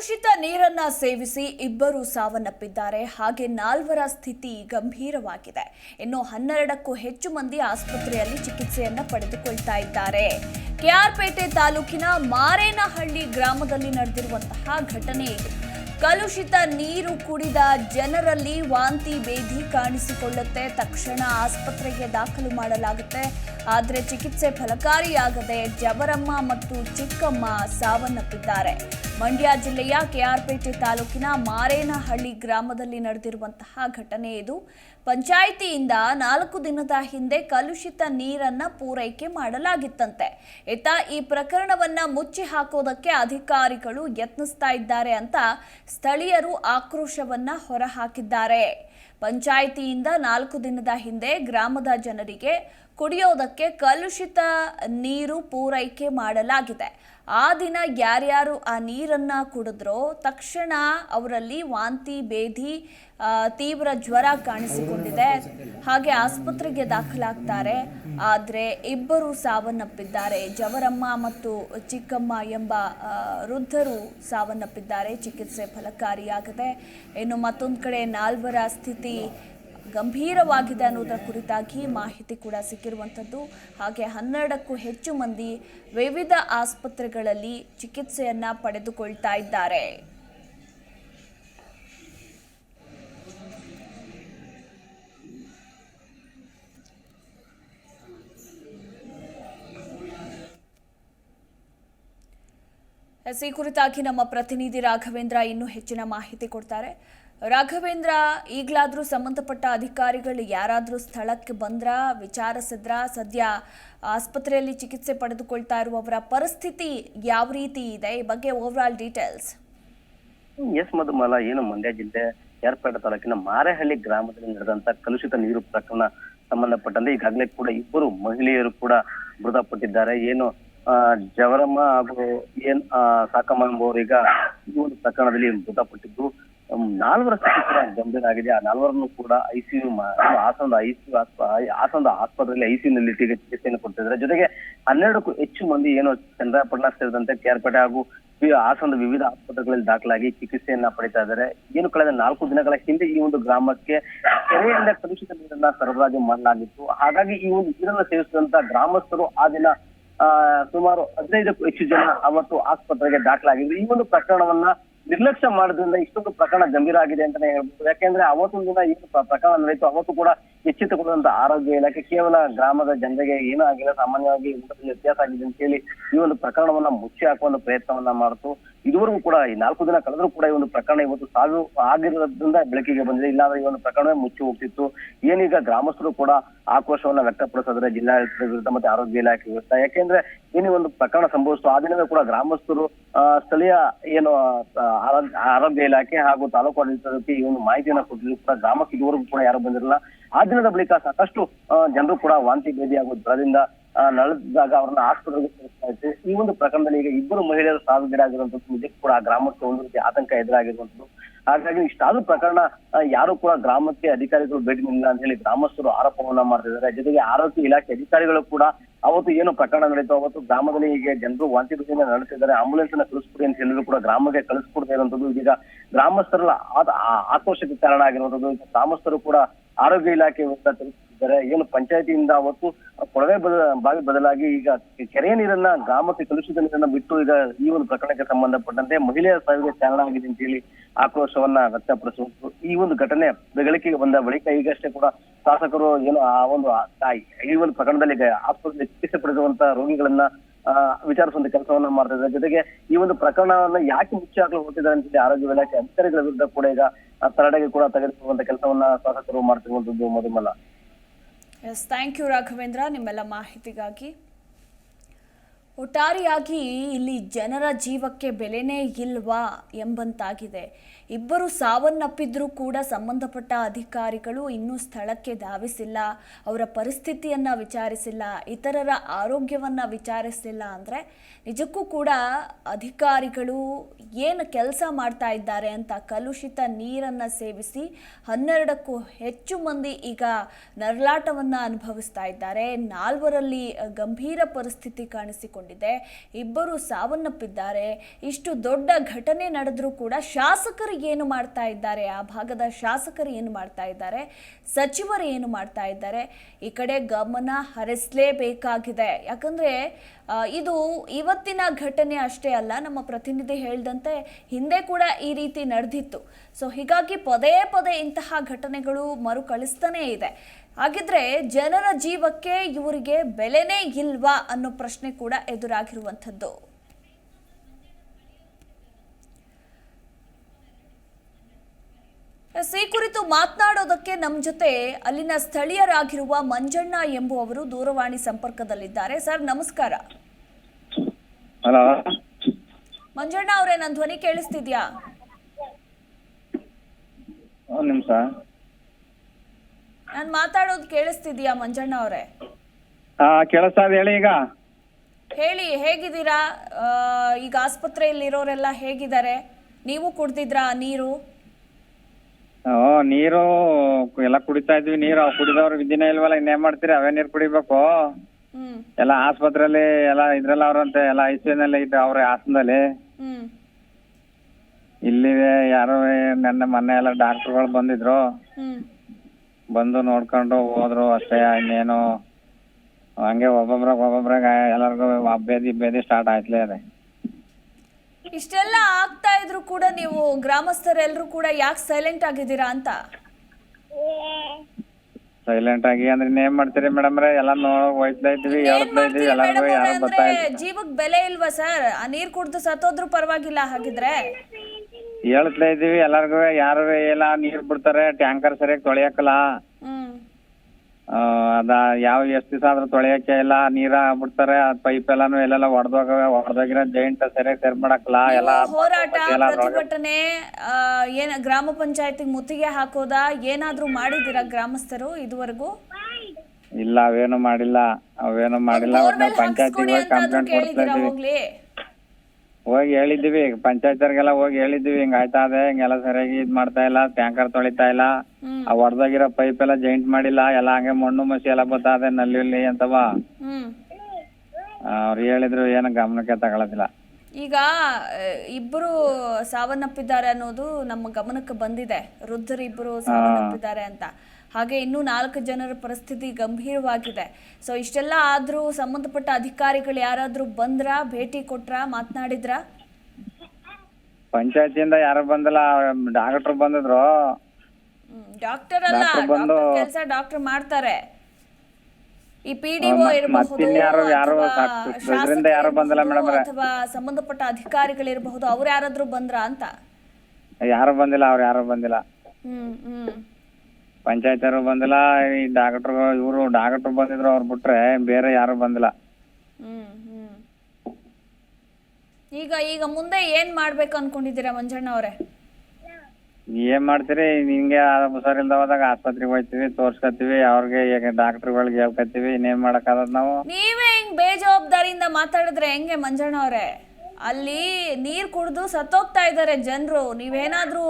ಕಲುಷಿತ ನೀರನ್ನ ಸೇವಿಸಿ ಇಬ್ಬರು ಸಾವನ್ನಪ್ಪಿದ್ದಾರೆ. ಹಾಗೆ ನಾಲ್ವರ ಸ್ಥಿತಿ ಗಂಭೀರವಾಗಿದೆ. ಇನ್ನು ಹನ್ನೆರಡಕ್ಕೂ ಹೆಚ್ಚು ಮಂದಿ ಆಸ್ಪತ್ರೆಯಲ್ಲಿ ಚಿಕಿತ್ಸೆಯನ್ನ ಪಡೆದುಕೊಳ್ತಾ ಇದ್ದಾರೆ. ಕೆಆರ್ಪೇಟೆ ತಾಲೂಕಿನ ಮಾರೇನಹಳ್ಳಿ ಗ್ರಾಮದಲ್ಲಿ ನಡೆದಿರುವಂತಹ ಘಟನೆ. ಕಲುಷಿತ ನೀರು ಕುಡಿದ ಜನರಲ್ಲಿ ವಾಂತಿ, ಬೇಧಿ ಕಾಣಿಸಿಕೊಳ್ಳುತ್ತೆ. ತಕ್ಷಣ ಆಸ್ಪತ್ರೆಗೆ ದಾಖಲು ಮಾಡಲಾಗುತ್ತೆ. ಆದರೆ ಚಿಕಿತ್ಸೆ ಫಲಕಾರಿಯಾಗದೆ ಜವರಮ್ಮ ಮತ್ತು ಚಿಕ್ಕಮ್ಮ ಸಾವನ್ನಪ್ಪಿದ್ದಾರೆ. ಮಂಡ್ಯ ಜಿಲ್ಲೆಯ ಕೆಆರ್ಪೇಟೆ ತಾಲೂಕಿನ ಮಾರೇನಹಳ್ಳಿ ಗ್ರಾಮದಲ್ಲಿ ನಡೆದಿರುವಂತಹ ಘಟನೆ ಇದು. ಪಂಚಾಯಿತಿಯಿಂದ ನಾಲ್ಕು ದಿನದ ಹಿಂದೆ ಕಲುಷಿತ ನೀರನ್ನ ಪೂರೈಕೆ ಮಾಡಲಾಗಿತ್ತಂತೆ. ಇತ್ತ ಈ ಪ್ರಕರಣವನ್ನ ಮುಚ್ಚಿ ಹಾಕೋದಕ್ಕೆ ಅಧಿಕಾರಿಗಳು ಯತ್ನಿಸ್ತಾ ಇದ್ದಾರೆ ಅಂತ ಸ್ಥಳೀಯರು ಆಕ್ರೋಶವನ್ನ ಹೊರಹಾಕಿದ್ದಾರೆ. ಪಂಚಾಯಿತಿಯಿಂದ ನಾಲ್ಕು ದಿನದ ಹಿಂದೆ ಗ್ರಾಮದ ಜನರಿಗೆ ಕುಡಿಯೋದಕ್ಕೆ ಕಲುಷಿತ ನೀರು ಪೂರೈಕೆ ಮಾಡಲಾಗಿದೆ. ಆ ದಿನ ಯಾರ್ಯಾರು ಆ ನೀರನ್ನು ಕುಡಿದ್ರೋ ತಕ್ಷಣ ಅವರಲ್ಲಿ ವಾಂತಿ, ಬೇಧಿ ತೀವ್ರ ಜ್ವರ ಕಾಣಿಸಿಕೊಂಡಿದೆ. ಹಾಗೆ ಆಸ್ಪತ್ರೆಗೆ ದಾಖಲಾಗ್ತಾರೆ. ಆದರೆ ಇಬ್ಬರು ಸಾವನ್ನಪ್ಪಿದ್ದಾರೆ. ಜವರಮ್ಮ ಮತ್ತು ಚಿಕ್ಕಮ್ಮ ಎಂಬ ವೃದ್ಧರು ಸಾವನ್ನಪ್ಪಿದ್ದಾರೆ. ಚಿಕಿತ್ಸೆ ಫಲಕಾರಿಯಾಗದೆ. ಇನ್ನು ಮತ್ತೊಂದು ಕಡೆ ನಾಲ್ವರ ಸ್ಥಿತಿ ಗಂಭೀರವಾಗಿದೆ ಅನ್ನೋದರ ಕುರಿತಾಗಿ ಮಾಹಿತಿ ಕೂಡ ಸಿಕ್ಕಿರುವಂಥದ್ದು. ಹಾಗೆ ಹನ್ನೆರಡಕ್ಕೂ ಹೆಚ್ಚು ಮಂದಿ ವಿವಿಧ ಆಸ್ಪತ್ರೆಗಳಲ್ಲಿ ಚಿಕಿತ್ಸೆಯನ್ನ ಪಡೆದುಕೊಳ್ತಾ ಇದ್ದಾರೆ. ಈ ಕುರಿತಾಗಿ ನಮ್ಮ ಪ್ರತಿನಿಧಿ ರಾಘವೇಂದ್ರ ಇನ್ನೂ ಹೆಚ್ಚಿನ ಮಾಹಿತಿ ಕೊಡ್ತಾರೆ. ರಾಘವೇಂದ್ರ ಈಗಲಾದರೂ ಸಂಬಂಧಪಟ್ಟ ಅಧಿಕಾರಿಗಳು ಯಾರಾದರೂ ಸ್ಥಳಕ್ಕೆ ಬಂದ್ರ ವಿಚಾರಿಸಿದ್ರ ಸದ್ಯ ಆಸ್ಪತ್ರೆಯಲ್ಲಿ ಚಿಕಿತ್ಸೆ ಪಡೆದುಕೊಳ್ತಾ ಇರುವವರ ಪರಿಸ್ಥಿತಿ ಯಾವ ರೀತಿ ಇದೆ? ಈ ಬಗ್ಗೆ over all details yes Madhumala ಏನು ಮಂಡ್ಯ ಜಿಲ್ಲೆ ಏರ್ಪೇಟೆ ತಾಲೂಕಿನ ಮಾರೇಹಳ್ಳಿ ಗ್ರಾಮದಲ್ಲಿ ನಡೆದಂತ ಕಲುಷಿತ ನೀರು ಪ್ರಕರಣ ಸಂಬಂಧಪಟ್ಟಂತೆ ಈಗಾಗಲೇ ಕೂಡ ಇಬ್ಬರು ಮಹಿಳೆಯರು ಕೂಡ ಮೃತಪಟ್ಟಿದ್ದಾರೆ. ಏನು ಆ, ಜವರಮ್ಮ ಹಾಗೂ ಏನ್ ಸಾಕಮ್ಮ ಸಾಕಮ್ಮ ಈಗ ಈ ಒಂದು ಪ್ರಕರಣದಲ್ಲಿ ಮೃತಪಟ್ಟಿದ್ದು. ನಾಲ್ವರ ಗಂಭೀರ ಆಗಿದೆ ಆ ನಾಲ್ವರನ್ನು ಕೂಡ ಐಸಿಯು ಹಾಸನದ ಐಸಿಯು ಹಾಸನದ ಆಸ್ಪತ್ರೆಯಲ್ಲಿ ಐಸಿಯುನಲ್ಲಿ ಚಿಕಿತ್ಸೆಯನ್ನು ಕೊಡ್ತಿದ್ದಾರೆ. ಜೊತೆಗೆ ಹನ್ನೆರಡಕ್ಕೂ ಹೆಚ್ಚು ಮಂದಿ ಏನು ಚಂದ್ರಪಟ್ಟಣ ಸೇರಿದಂತೆ ಕೇರ್ಪೇಟೆ ಹಾಗೂ ಹಾಸನದ ವಿವಿಧ ಆಸ್ಪತ್ರೆಗಳಲ್ಲಿ ದಾಖಲಾಗಿ ಚಿಕಿತ್ಸೆಯನ್ನ ಪಡಿತಾ ಇದ್ದಾರೆ. ಏನು ಕಳೆದ ನಾಲ್ಕು ದಿನಗಳ ಹಿಂದೆ ಈ ಒಂದು ಗ್ರಾಮಕ್ಕೆ ಕೆರೆಯಿಂದ ಕಲುಷಿತ ನೀರನ್ನ ಸರಬರಾಜು ಮಾಡಲಾಗಿತ್ತು. ಹಾಗಾಗಿ ಈ ಒಂದು ನೀರನ್ನು ಸೇವಿಸಿದಂತ ಗ್ರಾಮಸ್ಥರು ಆ ದಿನ ಸುಮಾರು ಹದಿನೈದಕ್ಕೂ ಹೆಚ್ಚು ಜನ ಅವತ್ತು ಆಸ್ಪತ್ರೆಗೆ ದಾಖಲಾಗಿದ್ರು. ಈ ಒಂದು ಪ್ರಕರಣವನ್ನ ನಿರ್ಲಕ್ಷ್ಯ ಮಾಡೋದ್ರಿಂದ ಇಷ್ಟೊಂದು ಪ್ರಕರಣ ಗಂಭೀರ ಆಗಿದೆ ಅಂತಾನೆ ಹೇಳ್ಬೋದು. ಯಾಕೆಂದ್ರೆ ಅವತ್ತೊಂದು ದಿನ ಏನು ಪ್ರಕರಣ ನಡೆಯಿತು. ಅವತ್ತು ಕೂಡ ಎಚ್ಚೆತ್ತುಕೊಳ್ಳುವಂತ ಆರೋಗ್ಯ ಇಲಾಖೆ ಕೇವಲ ಗ್ರಾಮದ ಜನರಿಗೆ ಏನೂ ಆಗಿಲ್ಲ. ಸಾಮಾನ್ಯವಾಗಿ ವ್ಯತ್ಯಾಸ ಆಗಿದೆ ಅಂತ ಹೇಳಿ ಈ ಒಂದು ಪ್ರಕರಣವನ್ನ ಮುಚ್ಚಿ ಹಾಕುವ ಪ್ರಯತ್ನವನ್ನ ಮಾಡ್ತು. ಇದುವರೆಗೂ ಕೂಡ ಈ ನಾಲ್ಕು ದಿನ ಕಳೆದರೂ ಕೂಡ ಈ ಒಂದು ಪ್ರಕರಣ ಇವತ್ತು ಸಾಲು ಆಗಿರೋದ್ರಿಂದ ಬೆಳಕಿಗೆ ಬಂದಿದೆ. ಇಲ್ಲಾಂದ್ರೆ ಈ ಒಂದು ಪ್ರಕರಣವೇ ಮುಚ್ಚಿ ಹೋಗ್ತಿತ್ತು. ಏನೀಗ ಗ್ರಾಮಸ್ಥರು ಕೂಡ ಆಕ್ರೋಶವನ್ನ ವ್ಯಕ್ತಪಡಿಸಿದ್ರೆ ಜಿಲ್ಲಾಡಳಿತದ ವಿರುದ್ಧ ಮತ್ತೆ ಆರೋಗ್ಯ ಇಲಾಖೆ ವಿರುದ್ಧ. ಯಾಕೆಂದ್ರೆ ಏನೇ ಒಂದು ಪ್ರಕರಣ ಸಂಭವಿಸ್ತು. ಆ ದಿನವೇ ಕೂಡ ಗ್ರಾಮಸ್ಥರು ಸ್ಥಳೀಯ ಏನು ಆರೋಗ್ಯ ಇಲಾಖೆ ಹಾಗೂ ತಾಲೂಕು ಆಡಳಿತಕ್ಕೆ ಈ ಒಂದು ಮಾಹಿತಿಯನ್ನ ಕೊಟ್ಟಿದ್ರು ಕೂಡ ಗ್ರಾಮಕ್ಕೆ ಇದುವರೆಗೂ ಕೂಡ ಯಾರು ಬಂದಿರಲಿಲ್ಲ. ಆ ದಿನದ ಬಳಿಕ ಸಾಕಷ್ಟು ಜನರು ಕೂಡ ವಾಂತಿ ಭೇದಿ ಹಾಗೂ ಜ್ವರದಿಂದ ಆ, ನಳದಿದ್ದಾಗ ಅವ್ರನ್ನ ಆಸ್ಪತ್ರೆಗೆ ಸೇರಿಸ್ತಾ ಈ ಒಂದು ಪ್ರಕರಣದಲ್ಲಿ ಈಗ ಇಬ್ಬರು ಮಹಿಳೆಯರು ಸಾವಿಗೀಡಾಗಿರುವಂತದ್ದು ನಿಜಕ್ಕೂ ಕೂಡ ಆ ಗ್ರಾಮಕ್ಕೆ ಒಂದು ರೀತಿ ಆತಂಕ ಎದುರಾಗಿರುವಂತದ್ದು ಹಾಗಾಗಿ ಇಷ್ಟಾದ್ರೂ ಪ್ರಕರಣ ಯಾರು ಕೂಡ ಗ್ರಾಮಕ್ಕೆ ಅಧಿಕಾರಿಗಳು ಭೇಟಿ ನೀಡಿಲ್ಲ ಅಂತ ಹೇಳಿ ಗ್ರಾಮಸ್ಥರು ಆರೋಪವನ್ನ ಮಾಡ್ತಿದ್ದಾರೆ ಜೊತೆಗೆ ಆರೋಗ್ಯ ಇಲಾಖೆ ಅಧಿಕಾರಿಗಳು ಕೂಡ ಅವತ್ತು ಏನು ಪ್ರಕರಣ ನಡೀತು ಅವತ್ತು ಗ್ರಾಮದಲ್ಲಿ ಈಗ ಜನರು ವಾಂತಿ ಭೇದಿಯನ್ನ ನಡೆಸಿದ್ದಾರೆ ಆಂಬುಲೆನ್ಸ್ ಅನ್ನ ಕಳಿಸ್ಕೊಡಿ ಅಂತ ಹೇಳಿದ್ರು ಕೂಡ ಗ್ರಾಮಕ್ಕೆ ಕಳಿಸ್ಕೊಡ್ತಾ ಇರುವಂತದ್ದು ಇದೀಗ ಆ- ಆಕ್ರೋಶಕ್ಕೆ ಕಾರಣ ಆಗಿರುವಂತದ್ದು ಗ್ರಾಮಸ್ಥರು ಕೂಡ ಆರೋಗ್ಯ ಇಲಾಖೆ ವಿರುದ್ಧ ತಿಳಿಸಿದ್ದಾರೆ ಏನು ಪಂಚಾಯತಿಯಿಂದ ಅವತ್ತು ಕೊಳವೆ ಬದಲ ಬಾವಿ ಬದಲಾಗಿ ಈಗ ಕೆರೆಯ ನೀರನ್ನ ಗ್ರಾಮಕ್ಕೆ ಕಲುಷಿತ ನೀರನ್ನ ಬಿಟ್ಟು ಈಗ ಈ ಒಂದು ಪ್ರಕರಣಕ್ಕೆ ಸಂಬಂಧಪಟ್ಟಂತೆ ಮಹಿಳೆಯರ ಸಾವಿಗೆ ಕಾರಣ ಆಗಿದೆ ಅಂತ ಹೇಳಿ ಆಕ್ರೋಶವನ್ನ ವ್ಯಕ್ತಪಡಿಸುವುದು ಈ ಒಂದು ಘಟನೆ ಬೆಗಳಿಕೆಗೆ ಬಂದ ಬಳಿಕ ಈಗಷ್ಟೇ ಕೂಡ ಶಾಸಕರು ಏನು ಆ ಒಂದು ಆ- ಈ ಒಂದು ಪ್ರಕರಣದಲ್ಲಿ ಆಸ್ಪತ್ರೆ ಚಿಕಿತ್ಸೆ ಪಡೆದಿರುವಂತಹ ರೋಗಿಗಳನ್ನ ವಿಚಾರಿಸುವಂತ ಕೆಲಸವನ್ನ ಮಾಡ್ತಾ ಇದ್ದಾರೆ. ಜೊತೆಗೆ ಈ ಒಂದು ಪ್ರಕರಣವನ್ನ ಯಾಕೆ ಮುಚ್ಚಿ ಹಾಕಲು ಹೊರಟಿದ್ದಾರೆ ಅಂತ ಹೇಳಿ ಆರೋಗ್ಯ ಇಲಾಖೆ ಅಧಿಕಾರಿಗಳ ವಿರುದ್ಧ ಕೂಡ ಈಗ ತರಡೆಗೆ ಕೂಡ ತೆಗೆದುಕೊಳ್ಳುವಂತ ಕೆಲಸವನ್ನ ಶಾಸಕರು ಮಾಡ್ತಿರುವಂತದ್ದು Madhumala yes thank you Raghavendra ನಿಮ್ಮೆಲ್ಲ ಮಾಹಿತಿಗಾಗಿ. ಒಟ್ಟಾರೆಯಾಗಿ ಇಲ್ಲಿ ಜನರ ಜೀವಕ್ಕೆ ಬೆಲೆನೇ ಇಲ್ವಾ ಎಂಬಂತಾಗಿದೆ. ಇಬ್ಬರು ಸಾವನ್ನಪ್ಪಿದ್ರೂ ಕೂಡ ಸಂಬಂಧಪಟ್ಟ ಅಧಿಕಾರಿಗಳು ಇನ್ನೂ ಸ್ಥಳಕ್ಕೆ ಧಾವಿಸಿಲ್ಲ. ಅವರ ಪರಿಸ್ಥಿತಿಯನ್ನು ವಿಚಾರಿಸಿಲ್ಲ. ಇತರರ ಆರೋಗ್ಯವನ್ನು ವಿಚಾರಿಸಿಲ್ಲ ಅಂದರೆ ನಿಜಕ್ಕೂ ಕೂಡ ಅಧಿಕಾರಿಗಳು ಏನು ಕೆಲಸ ಮಾಡ್ತಾ ಇದ್ದಾರೆ ಅಂತ ಕಲುಷಿತ ನೀರನ್ನು ಸೇವಿಸಿ ಹನ್ನೆರಡಕ್ಕೂ ಹೆಚ್ಚು ಮಂದಿ ಈಗ ನರಳಾಟವನ್ನು ಅನುಭವಿಸ್ತಾ ಇದ್ದಾರೆ. ನಾಲ್ವರಲ್ಲಿ ಗಂಭೀರ ಪರಿಸ್ಥಿತಿ ಕಾಣಿಸಿಕೊಂಡಿದೆ. ಕಾಣಿಸಿಕೊಂಡಿದೆ ಇಬ್ಬರು ಸಾವನ್ನಪ್ಪಿದ್ದಾರೆ. ಇಷ್ಟು ದೊಡ್ಡ ಘಟನೆ ನಡೆದರೂ ಕೂಡ ಶಾಸಕರು ಏನು ಮಾಡ್ತಾ ಇದ್ದಾರೆ? ಆ ಭಾಗದ ಶಾಸಕರು ಏನು ಮಾಡ್ತಾ ಇದ್ದಾರೆ? ಸಚಿವರು ಏನು ಮಾಡ್ತಾ ಇದ್ದಾರೆ? ಈ ಕಡೆ ಗಮನ ಹರಿಸಲೇಬೇಕಾಗಿದೆ. ಯಾಕಂದ್ರೆ ಇದು ಇವತ್ತಿನ ಘಟನೆ ಅಷ್ಟೇ ಅಲ್ಲ, ನಮ್ಮ ಪ್ರತಿನಿಧಿ ಹೇಳಿದಂತೆ ಹಿಂದೆ ಕೂಡ ಈ ರೀತಿ ನಡೆದಿತ್ತು. ಸೊ, ಹೀಗಾಗಿ ಪದೇ ಪದೇ ಇಂತಹ ಘಟನೆಗಳು ಮರುಕಳಿಸ್ತಾನೇ ಇದೆ. ಹಾಗಿದ್ರೆ ಜನರ ಜೀವಕ್ಕೆ ಇವರಿಗೆ ಬೆಲೆನೇ ಇಲ್ವಾ ಅನ್ನೋ ಪ್ರಶ್ನೆ ಕೂಡ ಎದುರಾಗಿರುವಂಥದ್ದು. ಈ ಕುರಿತು ಮಾತನಾಡೋದಕ್ಕೆ ನಮ್ಮ ಜೊತೆ ಅಲ್ಲಿನ ಸ್ಥಳೀಯರಾಗಿರುವ ಮಂಜಣ್ಣ ಎಂಬುವವರು ದೂರವಾಣಿ ಸಂಪರ್ಕದಲ್ಲಿದ್ದಾರೆ. ಸರ್ ನಮಸ್ಕಾರ. ಮಂಜಣ್ಣ ಅವರೇ ನನ್ನ ಧ್ವನಿ ಕೇಳಿಸ್ತಿದ್ಯಾ? ನಾನು ಮಾತಾಡೋದು ಕೇಳಿಸ್ತಿದ್ಯಾ ಮಂಜಣ್ಣ ಅವರೇ? ಆ ಕೇಳಿಸ್ತಾ ಇದೆ. ಹೇಳಿ ಈಗ. ಹೇಳಿ ಹೇಗಿದ್ದೀರಾ? ಆ, ಈಗ ಆಸ್ಪತ್ರೆಯಲ್ಲಿರೋರೆಲ್ಲ ಹೇಗಿದ್ದಾರೆ? ನೀವು ಕುಡ್ದಿದ್ರಾ ನೀರು? ಓ ನೀರು ಎಲ್ಲ ಕುಡಿತಾ ಇದ್ವಿ. ನೀರು ಅವು ಕುಡಿದವ್ರು ವಿದಿನ ಇಲ್ವಲ್ಲ ಇನ್ನೇನ್ ಮಾಡ್ತೀರಿ? ಅವೇ ನೀರು ಕುಡಿಬೇಕು. ಹ್ಮ್. ಎಲ್ಲ ಆಸ್ಪತ್ರೆಯಲ್ಲಿ ಎಲ್ಲ ಇದ್ರಲ್ಲ ಅವ್ರಂತೆ ಎಲ್ಲ ಐ ಸಿ ನಲ್ಲಿ ಇದ್ದ ಅವ್ರ ಹಾಸನದಲ್ಲಿ. ಹ್ಮ್. ಇಲ್ಲಿ ಯಾರೋ ನನ್ನ ಮೊನ್ನೆ ಎಲ್ಲ ಡಾಕ್ಟರ್ಗಳು ಬಂದಿದ್ರು. ಹ್ಮ್. ಬಂದು ನೋಡ್ಕೊಂಡು ಹೋದ್ರು ಅಷ್ಟೇ ಇನ್ನೇನು ಹಂಗೆ ಒಬ್ಬೊಬ್ರಾಗ ಒಬ್ಬೊಬ್ರಾಗ ಎಲ್ಲರಿಗೂ ಅಭೇದಿ ಬೇದಿ ಸ್ಟಾರ್ಟ್ ಆಯ್ತಲೇ ಅದೇ. ಇಷ್ಟೆಲ್ಲ ಆಗ್ತಾ ಇದ್ರು ಕೂಡ ನೀವು ಗ್ರಾಮಸ್ಥರೆಲ್ಲರೂ ಕೂಡ ಯಾಕೆ ಸೈಲೆಂಟ್ ಆಗಿದ್ದೀರಾ ಅಂತ? ಸೈಲೆಂಟ್ ಆಗಿ ಅಂದ್ರೆ ಇನ್ನೇನ್ ಮಾಡ್ತೀರಿ ಮೇಡಮ್ ರೇ? ಎಲ್ಲ ನೋಡ್ ಹೋಯ್ತಾ ಇದ್ವಿ ಹೇಳ್ತಾ ಇದ್ವಿ ಎಲ್ಲರಿಗೂ ಯಾರು ಬರ್ತಾ ಜೀವಕ್ ಬೆಲೆ ಇಲ್ವಾ ಸರ್ ಆ ನೀರ್ ಕುಡ್ದು ಸತ್ತೋದ್ರು ಪರವಾಗಿಲ್ಲ ಹಾಗಿದ್ರೆ. ಹೇಳ್ತಾ ಇದೀವಿ ಎಲ್ಲಾರ್ಗು ಯಾರು ಇಲ್ಲ ನೀರ್ ಬಿಡ್ತಾರೆ ಟ್ಯಾಂಕರ್ ಸರಿಯಾಗಿ ತೊಳೆಯಕ್ಕಲ್ಲ ಹ್ಮ್. ಆ, ಅದ ಯಾವ ಎಷ್ಟ್ ದಿವಸ ಆದ್ರೂ ತೊಳೆಯಕ್ಕೆ ಇಲ್ಲ ನೀರ ಬಿಡ್ತಾರೆ ಪೈಪ್ ಎಲ್ಲಾನು ಎಲ್ಲೆಲ್ಲ ಹೊಡೆದೋಗ ಒಡ್ದೋಗಿರೋ ಜೈಂಟ್ ಸರಿಯಾಗಿ ಸರಿ ಮಾಡಕ್ಕಲ್ಲ ಎಲ್ಲ ಹೋರಾಟ ಎಲ್ಲ ಪ್ರತಿಭಟನೆ ಆ, ಏನ್ ಗ್ರಾಮ ಪಂಚಾಯತಿ ಮುತ್ತಿಗೆ ಹಾಕೋದ ಏನಾದ್ರೂ ಮಾಡಿದ್ದೀರಾ ಗ್ರಾಮಸ್ಥರು ಇದುವರೆಗೂ? ಇಲ್ಲ ಅವೇನು ಮಾಡಿಲ್ಲ. ಅವೇನು ಮಾಡಿಲ್ಲ ಬೋರ್ವೆಲ್ ಪಂಚಾಯತಿಗೆ ಹಾಕ್ಸ್ಕೊಡಿ ಹೋಗಿ ಕಂಪ್ಲೇಂಟ್ ಕೊಡ್ತಾ ಕೇಳಿದ್ದೀರಾ ಇದೀವಿ ಹೋಗ್ಲಿ? ಹೋಗಿ ಹೇಳಿದ್ದೀವಿ ಪಂಚಾಯತ್ರಿಗೆಲ್ಲ ಹೋಗಿ ಹೇಳಿದ್ವಿ ಹಿಂಗ್ ಆಯ್ತಾ ಇದೆ ಹಿಂಗೆಲ್ಲ ಸರಿಯಾಗಿ ಇದ್ ಮಾಡ್ತಾ ಇಲ್ಲ ಟ್ಯಾಂಕರ್ ತೊಳಿತಾ ಇಲ್ಲ ಹ್ಮ್. ಆ ಹೊಡ್ದಾಗಿರೋ ಪೈಪ್ ಎಲ್ಲ ಜಾಯಿಂಟ್ ಮಾಡಿಲ್ಲ ಎಲ್ಲ ಹಂಗೆ ಮಣ್ಣು ಮಸಿ ಎಲ್ಲ ಬರ್ತಾ ಇದೆ ನಲ್ಲಿ ಅಂತವ. ಹ್ಮ್. ಅವ್ರು ಹೇಳಿದ್ರು ಏನು ಗಮನಕ್ಕೆ ತಗೊಳದಿಲ್ಲ. ಈಗ ಆ, ಇಬ್ರು ಸಾವನ್ನಪ್ಪಿದ್ದಾರೆ ಅನ್ನೋದು ನಮ್ಮ ಗಮನಕ್ಕೆ ಬಂದಿದೆ. ವೃದ್ಧರು ಇಬ್ಬರು ಸಾವನ್ನಪ್ಪಿದ್ದಾರೆ ಅಂತ. ಹಾಗೆ ಇನ್ನೂ ನಾಲ್ಕು ಜನರ ಪರಿಸ್ಥಿತಿ ಗಂಭೀರವಾಗಿದೆ. ಸೊ ಇಷ್ಟೆಲ್ಲ ಆದ್ರೂ ಸಂಬಂಧಪಟ್ಟ ಅಧಿಕಾರಿಗಳು ಯಾರಾದರೂ ಬಂದ್ರ ಭೇಟಿ ಕೊಟ್ರ ಮಾತನಾಡಿದ್ರ? ಪಂಚಾಯತಿಯಿಂದ ಯಾರು ಬಂದಿಲ್ಲ ಡಾಕ್ಟರ್ ಬಂದಿದ್ರು. ಡಾಕ್ಟರ್ ಅಲ್ಲ ಕೆಲಸ ಡಾಕ್ಟರ್ ಮಾಡ್ತಾರೆ. ಈ ಪಿಡಿಓ ಡಿ ಅವ್ರ್ ಒ ಇರಬಹುದು ಯಾರು ಅಥವಾ ಯಾರು ಬಂದಿಲ್ಲ ಇರ್ಬಹುದು, ಸಂಬಂಧಪಟ್ಟ ಅವ್ರು ಯಾರಾದ್ರೂ ಬಂದ್ರ ಅಂತ? ಯಾರು ಬಂದಿಲ್ಲ ಅವ್ರು ಯಾರು ಬಂದಿಲ್ಲ. ಹ್ಮ್ ಹ್ಮ್. ಪಂಚಾಯತಿಯವರು ಬಂದಿಲ್ಲ ಈ ಡಾಕ್ಟರ್ ಇವರು ಡಾಕ್ಟರ್ ಬಂದಿದ್ರು ಅವ್ರು ಬಿಟ್ರೆ ಬೇರೆ ಯಾರು ಬಂದಿಲ್ಲ. ಹ್ಮ್ ಹ್ಮ್. ಈಗ ಈಗ ಮುಂದೆ ಏನ್ ಮಾಡ್ಬೇಕು ಅನ್ಕೊಂಡಿದ್ದೀರಾ ಮಂಜಣ್ಣ ಅವರೇ? ಏನ್ ಮಾಡ್ತೀರಿ? ನಿಂಗೆ ಹುಷಾರಿಲ್ದ ಹೋದಾಗ ಆಸ್ಪತ್ರೆಗೆ ಹೋಗ್ತೀವಿ ತೋರ್ಸ್ಕೊತೀವಿ ಅವ್ರಿಗೆ ಈಗ ಡಾಕ್ಟರ್ಗಳಿಗೆ ಹೇಳ್ಕೊತೀವಿ ಇನ್ನೇನ್ ಮಾಡಕ್ಕಾಗದ್ ನಾವು? ನೀವೇ ಹಿಂಗ್ ಬೇಜವಾಬ್ದಾರಿಯಿಂದ ಮಾತಾಡಿದ್ರೆ ಹೆಂಗೆ ಮಂಜಣ್ಣ ಅವರೇ? ಅಲ್ಲಿ ನೀರ್ ಕುಡಿದು ಸತ್ತೋಗ್ತಾ ಇದ್ದಾರೆ ಜನರು. ನೀವೇನಾದ್ರೂ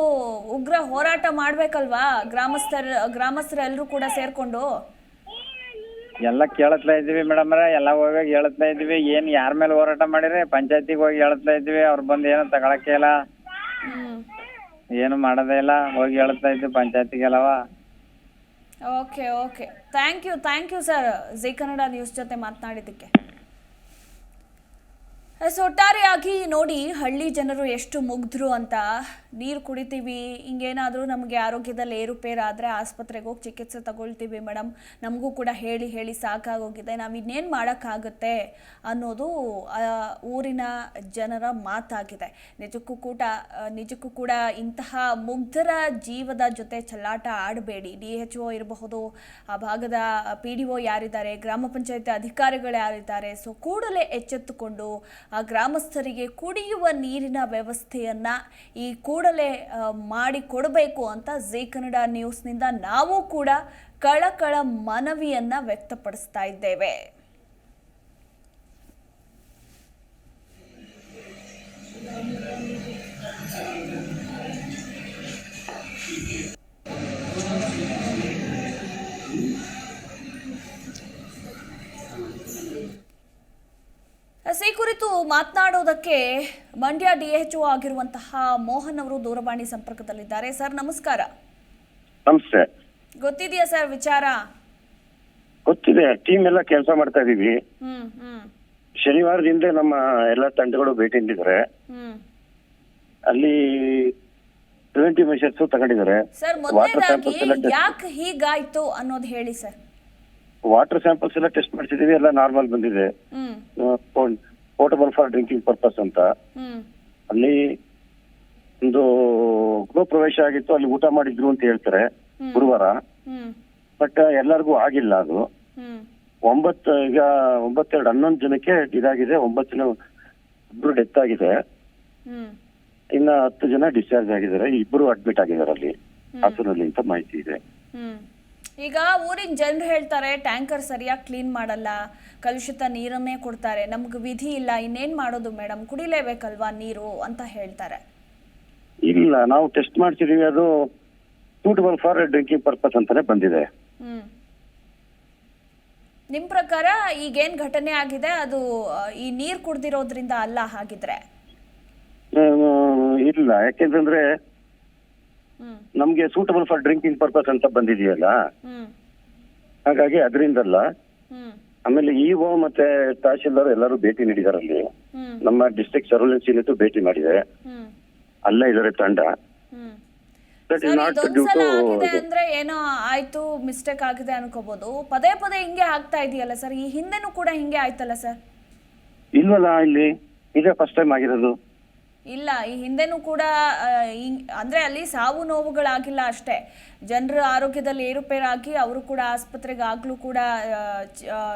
ಉಗ್ರ ಹೋರಾಟ ಮಾಡ್ಬೇಕಲ್ವಾ? ಗ್ರಾಮಸ್ಥರ ಗ್ರಾಮಸ್ಥರೆಲ್ಲರೂ ಕೂಡ ಸೇರ್ಕೊಂಡು? ಎಲ್ಲ ಕೇಳತ್ಲಾ ಇದೀವಿ ಮೇಡಮ್ ಎಲ್ಲ ಹೋಗಿ ಹೇಳತ್ಲಾ ಇದೀವಿ ಏನ್ ಯಾರ ಮೇಲೆ ಹೋರಾಟ ಮಾಡಿರಿ? ಪಂಚಾಯತಿಗೆ ಹೋಗಿ ಹೇಳತ್ಲಾ ಇದೀವಿ ಅವ್ರು ಬಂದು ಏನು ತಗೊಳಕ್ಕೆ ಇಲ್ಲ. ಏನು ಮಾಡೋದೇ ಇಲ್ಲ. ಹೋಗಿ ಹೇಳ್ತಾ ಇದ್ವಿ ಪಂಚಾಯತಿಗೆಲ್ಲವ. Okay okay. Thank you thank you sir Zee Kannada news ಜೊತೆ ಮಾತನಾಡಿದ್ದಕ್ಕೆ. ಎಸ್, ಒಟ್ಟಾರೆಯಾಗಿ ನೋಡಿ ಹಳ್ಳಿ ಜನರು ಎಷ್ಟು ಮುಗ್ಧರು ಅಂತ. ನೀರು ಕುಡಿತೀವಿ ಹಿಂಗೇನಾದರೂ ನಮಗೆ ಆರೋಗ್ಯದಲ್ಲಿ ಏರುಪೇರಾದರೆ ಆಸ್ಪತ್ರೆಗೆ ಹೋಗಿ ಚಿಕಿತ್ಸೆ ತಗೊಳ್ತೀವಿ ಮೇಡಮ್ ನಮಗೂ ಕೂಡ ಹೇಳಿ ಹೇಳಿ ಸಾಕಾಗೋಗಿದೆ. ನಾವು ಇನ್ನೇನು ಮಾಡೋಕ್ಕಾಗುತ್ತೆ ಅನ್ನೋದು ಊರಿನ ಜನರ ಮಾತಾಗಿದೆ. ನಿಜಕ್ಕೂ ಕೂಡ ನಿಜಕ್ಕೂ ಕೂಡ ಇಂತಹ ಮುಗ್ಧರ ಜೀವದ ಜೊತೆ ಚಲ್ಲಾಟ ಆಡಬೇಡಿ. ಡಿ ಎಚ್ ಒ ಇರಬಹುದು ಆ ಭಾಗದ ಪಿ ಡಿ ಒ ಯಾರಿದ್ದಾರೆ ಗ್ರಾಮ ಪಂಚಾಯತ್ ಅಧಿಕಾರಿಗಳು ಯಾರಿದ್ದಾರೆ ಸೊ ಕೂಡಲೇ ಎಚ್ಚೆತ್ತುಕೊಂಡು ಗ್ರಾಮಸ್ಥರಿಗೆ ಕುಡಿಯುವ ನೀರಿನ ವ್ಯವಸ್ಥೆಯನ್ನು ಈ ಕೂಡಲೇ ಆ, ಮಾಡಿಕೊಡಬೇಕು ಅಂತ ಜೀ ಕನ್ನಡ ನ್ಯೂಸ್ನಿಂದ ನಾವು ಕೂಡ ಕಳಕಳ ಮನವಿಯನ್ನು ವ್ಯಕ್ತಪಡಿಸ್ತಾ ಇದ್ದೇವೆ. ಎಸ್, ಈ ಮಾತನಾಡೋದಕ್ಕೆ ಮಂಡ್ಯ ಡಿ ಎಚ್ ಒ ಆಗಿರುವಂತಹ ಮೋಹನ್ ಅವರು ದೂರವಾಣಿ ಸಂಪರ್ಕದಲ್ಲಿದ್ದಾರೆ. ಸರ್ ನಮಸ್ಕಾರ. ನಮಸ್ತೆ. ಗೊತ್ತಿದೆಯಾ ಸರ್ ವಿಚಾರ? ಗೊತ್ತಿದೆ. ಟೀಮ್ ಎಲ್ಲ ಕೆಲಸ ಮಾಡ್ತಾ ಇದೀವಿ. ಹ್ಮ್ ಹ್ಮ್. ಶನಿವಾರದಿಂದ ನಮ್ಮ ಎಲ್ಲ ತಂಡಗಳು ಭೇಟಿ ನೀಡಿದ್ದಾರೆ. ಹ್ಮ್. ಅಲ್ಲಿ ಪ್ರಿವೆಂಟಿವ್ ಮೆಷರ್ಸ್ ತಗೊಂಡಿದ್ದಾರೆ. ಸರ್ ಮೊದಲನೇದಾಗಿ ಯಾಕೆ ಹೀಗಾಯ್ತು ಅನ್ನೋದು ಹೇಳಿ ಸರ್. ವಾಟರ್ ಸ್ಯಾಂಪಲ್ಸ್ ಎಲ್ಲ ಟೆಸ್ಟ್ ಮಾಡಿಸಿದೀವಿ. ಎಲ್ಲ ನಾರ್ಮಲ್ ಬಂದಿದೆ. Hmm. Portable for drinking purpose ಅಂತ. ಅಲ್ಲಿ ಒಂದು ಗೃಹ ಪ್ರವೇಶ ಆಗಿತ್ತು ಅಲ್ಲಿ ಊಟ ಮಾಡಿದ್ರು ಅಂತ ಹೇಳ್ತಾರೆ ಗುರುವಾರ. ಬಟ್ ಎಲ್ಲರಿಗೂ ಆಗಿಲ್ಲ ಅದು. ಒಂಬತ್ತು ಈಗ ಒಂಬತ್ತೆರಡು ಹನ್ನೊಂದು ಜನಕ್ಕೆ ಇದಾಗಿದೆ ಒಂಬತ್ತು ಜನ ಇಬ್ರು ಡೆತ್ ಆಗಿದೆ. ಇನ್ನ ಹತ್ತು ಜನ ಡಿಸ್ಚಾರ್ಜ್ ಆಗಿದ್ದಾರೆ. ಇಬ್ರು ಅಡ್ಮಿಟ್ ಆಗಿದ್ದಾರೆ ಅಲ್ಲಿ. ಹಾಸನಲ್ಲಿ ಅಂತ ಮಾಹಿತಿ ಇದೆ. ಈಗ ಊರಿನ ಜನರು ಹೇಳ್ತಾರೆ ಟ್ಯಾಂಕರ್ ಸರಿಯಾಗಿ ಕ್ಲೀನ್ ಮಾಡಲ್ಲ ಕಲುಷಿತ ನೀರನ್ನೇ ಕೊಡ್ತಾರೆ ನಮ್ಗೆ ವಿಧಿ ಇಲ್ಲ ಇನ್ನೇನ್ ಮಾಡೋದು ಮೇಡಮ್ ಕುಡಿಲೇಬೇಕಲ್ವಾ ನೀರು? ಅಂತ ಹೇಳ್ತಾರೆ. ಇಲ್ಲ ನಾವು ಟೆಸ್ಟ್ ಮಾಡ್ತಿದೀವಿ ಅದು ಸೂಟಬಲ್ ಫಾರ್ ಡ್ರಿಂಕಿಂಗ್ ಪರ್ಪಸ್ ಅಂತಾನೆ ಬಂದಿದೆ. ಹ್ಮ್. ನಿಮ್ ಪ್ರಕಾರ ಈಗೇನ್ ಘಟನೆ ಆಗಿದೆ? ಅದು ಈ ನೀರ್ ಕುಡ್ದಿರೋದ್ರಿಂದ ಅಲ್ಲ ಹಾಗಿದ್ರೆ? ಆ, ಇಲ್ಲ ಯಾಕೆಂತಂದ್ರೆ ನಮ್ಗೆ ಸೂಟಬಲ್ ಫಾರ್ ಡ್ರಿಂಕಿಂಗ್ ಪರ್ಪಸ್ ಅಂತ ಬಂದಿದೆಯಲ್ಲ? ಹಾಗಾಗಿ ಅದರಿಂದಲ್ಲ ಆಮೇಲೆ ಇಒ ಮತ್ತೆ ತಹಶೀಲ್ದಾರ್ ಎಲ್ಲರೂ ಭೇಟಿ ನೀಡಿದ್ದಾರೆ ಅಲ್ಲಿ ನಮ್ಮ ಡಿಸ್ಟ್ರಿಕ್ಟ್ ಸರ್ವೆಲೆನ್ಸ್ ಯೂನಿಟ್ ಭೇಟಿ ಮಾಡಿದೆ. ಅಲ್ಲೇ ಇದಾರೆ ತಂಡ. ಅಂದ್ರೆ ಏನೋ ಆಯ್ತು ಮಿಸ್ಟೇಕ್ ಆಗಿದೆ ಅನ್ಕೋಬಹುದು ಪದೇ ಪದೇ ಹಿಂಗೆ ಆಗ್ತಾ ಇದೆಯಲ್ಲ ಸರ್? ಈ ಹಿಂದೆನೂ ಕೂಡ ಹಿಂಗೆ ಆಯ್ತಲ್ಲ ಸರ್? ಇಲ್ವಲ್ಲ ಇಲ್ಲಿ? ಇದೇ ಫಸ್ಟ್ ಟೈಮ್ ಆಗಿರೋದು. ಇಲ್ಲ ಈ ಹಿಂದೆನೂ ಕೂಡ ಅಂದ್ರೆ ಅಲ್ಲಿ ಸಾವು ನೋವುಗಳಾಗಿಲ್ಲ ಅಷ್ಟೇ. ಜನರ ಆರೋಗ್ಯದಲ್ಲಿ ಏರುಪೇರಾಗಿ ಅವರು ಕೂಡ ಆಸ್ಪತ್ರೆಗೆ ಆಗಲೂ ಕೂಡ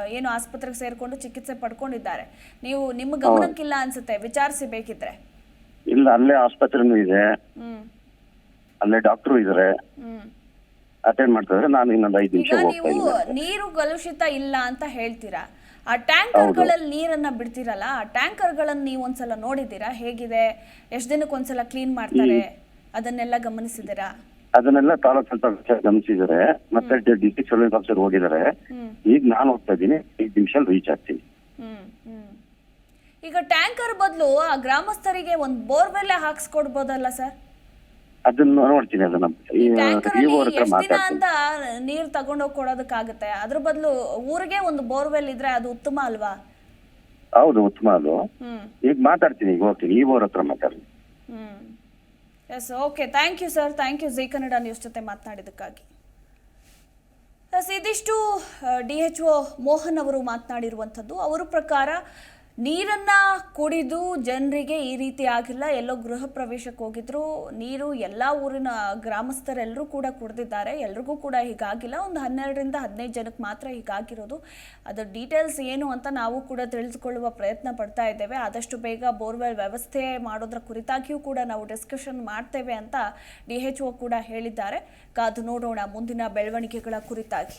ಏನು ಆಸ್ಪತ್ರೆಗೆ ಸೇರ್ಕೊಂಡು ಚಿಕಿತ್ಸೆ ಪಡ್ಕೊಂಡಿದ್ದಾರೆ. ನೀವು ನಿಮ್ಮ ಗಮನಕ್ಕಿಲ್ಲ ಅನ್ಸುತ್ತೆ ವಿಚಾರಿಸಿ ಬೇಕಿದ್ರೆ. ಇಲ್ಲ ಅಲ್ಲೇ ಆಸ್ಪತ್ರೆನೂ ಇದೆ. ಹ್ಮ್. ಅಲ್ಲೇ ಡಾಕ್ಟರ್ ಇದಾರೆ. ಹ್ಮ್. ಅಟೆಂಡ್ ಮಾಡ್ತಿದ್ರೆ ನಾನು ಇನ್ನೊಂದು ಐದು ನಿಮಿಷ ನೀವು ನೀರು ಕಲುಷಿತ ಇಲ್ಲ ಅಂತ ಹೇಳ್ತೀರಾ? ಆ ಟ್ಯಾಂಕರ್ಗಳಲ್ಲಿ ನೀರನ್ನ ಬಿಡ್ತೀರಲ್ಲ ಆ ಟ್ಯಾಂಕರ್ಗಳನ್ನ ನೀವು ಒಂದ್ಸಲ ನೋಡಿದ್ದೀರಾ? ಹೇಗಿದೆ? ಎಷ್ಟು ದಿನಕ್ಕೆ ಒಂದ್ಸಲ ಕ್ಲೀನ್ ಮಾಡ್ತಾರೆ? ಅದನ್ನೆಲ್ಲ ಗಮನಿಸಿದಿರಾ ಅದನ್ನೆಲ್ಲ ತಾಲೂಕ್ ಗಮನಿಸಿದ್ದಾರೆ. ಮತ್ತೆ ಡಿಸ್ಟ್ರಿಕ್ಟ್ ಸರ್ವಿಸ್ ಆಫೀಸರ್ ಹೋಗಿದ್ದಾರೆ. ಈಗ ನಾನು ಹೋಗ್ತಾ ಇದ್ದೀನಿ. ಐದು ನಿಮಿಷ ರೀಚ್ ಆಗ್ತೀನಿ. ಈಗ ಟ್ಯಾಂಕರ್ ಬದಲು ಆ ಗ್ರಾಮಸ್ಥರಿಗೆ ಒಂದು ಬೋರ್ವೆಲ್ ಹಾಕ್ಸ್ಕೊಡ್ಬೋದಲ್ಲ ಸರ್? ಅದನ್ನ ನೋಡ್ತೀನಿ ಅದನ್ನ. ಈ ಹತ್ರ ಮಾತಾಡ್ತೀನಿ. ಅಂತ ನೀರು ತಗೊಂಡೋಗಿ ಕೊಡೋದಕ್ಕಾಗುತ್ತೆ? ಅದ್ರ ಬದಲು ಊರಿಗೆ ಒಂದು ಬೋರ್ವೆಲ್ ಇದ್ರೆ ಅದು ಉತ್ತಮ ಅಲ್ವಾ? ಹೌದು ಉತ್ತಮ ಅದು. ಈಗ ಮಾತಾಡ್ತೀನಿ ಈಗ ಹೋಗ್ತೀನಿ. ಬೋರ್ ಹತ್ರ ಮಾತಾಡ್ತೀನಿ. ಹ್ಮ್. Yes okay thank you sir thank you Zee Kannada news ಜೊತೆ ಮಾತನಾಡಿದ್ದಕ್ಕಾಗಿ. ಎಸ್ ಇದಿಷ್ಟು ಡಿ ಎಚ್ ಒ ಮೋಹನ್ ಅವರು ಮಾತನಾಡಿರುವಂಥದ್ದು. ಅವರ ಪ್ರಕಾರ ನೀರನ್ನ ಕುಡಿದು ಜನರಿಗೆ ಈ ರೀತಿ ಆಗಿಲ್ಲ. ಎಲ್ಲೋ ಗೃಹ ಪ್ರವೇಶಕ್ಕೆ ಹೋಗಿದ್ರು. ನೀರು ಎಲ್ಲ ಊರಿನ ಗ್ರಾಮಸ್ಥರೆಲ್ಲರೂ ಕೂಡ ಕುಡಿದಿದ್ದಾರೆ. ಎಲ್ರಿಗೂ ಕೂಡ ಹೀಗಾಗಿಲ್ಲ. ಒಂದು ಹನ್ನೆರಡರಿಂದ ಹದಿನೈದು ಜನಕ್ಕೆ ಮಾತ್ರ ಹೀಗಾಗಿರೋದು. ಅದರ ಡೀಟೇಲ್ಸ್ ಏನು ಅಂತ ನಾವು ಕೂಡ ತಿಳಿದುಕೊಳ್ಳುವ ಪ್ರಯತ್ನ ಪಡ್ತಾ ಇದ್ದೇವೆ. ಆದಷ್ಟು ಬೇಗ ಬೋರ್ವೆಲ್ ವ್ಯವಸ್ಥೆ ಮಾಡೋದ್ರ ಕುರಿತಾಗಿಯೂ ಕೂಡ ನಾವು ಡಿಸ್ಕಷನ್ ಮಾಡ್ತೇವೆ ಅಂತ ಡಿ ಎಚ್ ಒ ಕೂಡ ಹೇಳಿದ್ದಾರೆ. ಕಾದು ನೋಡೋಣ ಮುಂದಿನ ಬೆಳವಣಿಗೆಗಳ ಕುರಿತಾಗಿ.